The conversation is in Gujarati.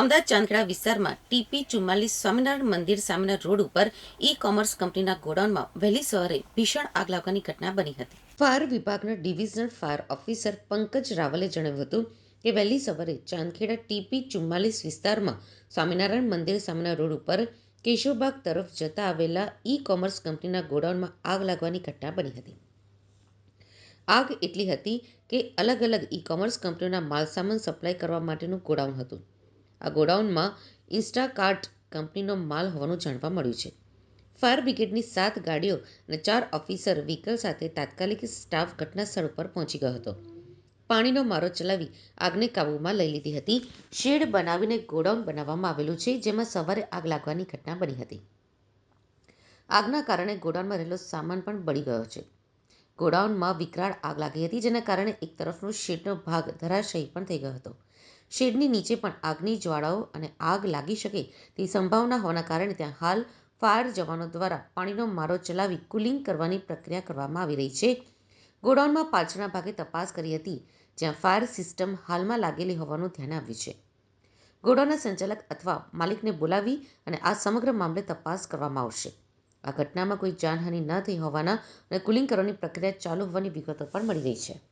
અમદાવાદ ચાંદખેડા વિસ્તારમાં ટીપી ચુમ્માલીસ સ્વામિનારાયણ મંદિર સામેના રોડ ઉપર ઈ કોમર્સ કંપનીના ગોડાઉનમાં વહેલી સવારે ભીષણ આગ લાગવાની ઘટના બની હતી. ફાયર વિભાગના ડિવિઝનલ ફાયર ઓફિસર પંકજ રાવલે જણાવ્યું હતું કે વહેલી સવારે ચાંદખેડા ટીપી ચુમ્માલીસ વિસ્તારમાં સ્વામિનારાયણ મંદિર સામેના રોડ ઉપર કેશોબાગ તરફ જતા આવેલા ઈ કોમર્સ કંપનીના ગોડાઉનમાં આગ લાગવાની ઘટના બની હતી. આગ એટલી હતી કે અલગ અલગ ઈ કોમર્સ કંપનીઓના માલસામાન સપ્લાય કરવા માટેનું ગોડાઉન હતું. આ ગોડાઉનમાં ઇન્સ્ટાકાર્ટ કંપનીનો માલ હોવાનું જાણવા મળ્યું છે. ફાયર બ્રિગેડની સાત ગાડીઓ અને ચાર ઓફિસર વ્હીકલ સાથે તાત્કાલિક સ્ટાફ ઘટના સ્થળ પર પહોંચી ગયો હતો. પાણીનો મારો ચલાવી આગને કાબૂમાં લઈ લીધી હતી. શેડ બનાવીને ગોડાઉન બનાવવામાં આવેલું છે, જેમાં સવારે આગ લાગવાની ઘટના બની હતી. આગના કારણે ગોડાઉનમાં રહેલો સામાન પણ બળી ગયો છે. ગોડાઉનમાં વિકરાળ આગ લાગી હતી, જેના કારણે એક તરફનો શેડનો ભાગ ધરાશાયી પણ થઈ ગયો હતો. શેડની નીચે પણ આગની જ્વાળાઓ અને આગ લાગી શકે તેવી સંભાવના હોવાના કારણે ત્યાં હાલ ફાયર જવાનો દ્વારા પાણીનો મારો ચલાવી કુલિંગ કરવાની પ્રક્રિયા કરવામાં આવી રહી છે. ગોડાઉનમાં પાછળના ભાગે તપાસ કરી હતી, જ્યાં ફાયર સિસ્ટમ હાલમાં લાગેલી હોવાનું ધ્યાન આવ્યું છે. ગોડાઉનના સંચાલક અથવા માલિકને બોલાવી અને આ સમગ્ર મામલે તપાસ કરવામાં આવશે. આ ઘટનામાં કોઈ જાનહાનિ ન થઈ હોવાના અને કુલિંગ કરવાની પ્રક્રિયા ચાલુ હોવાની વિગતો પણ મળી રહી છે.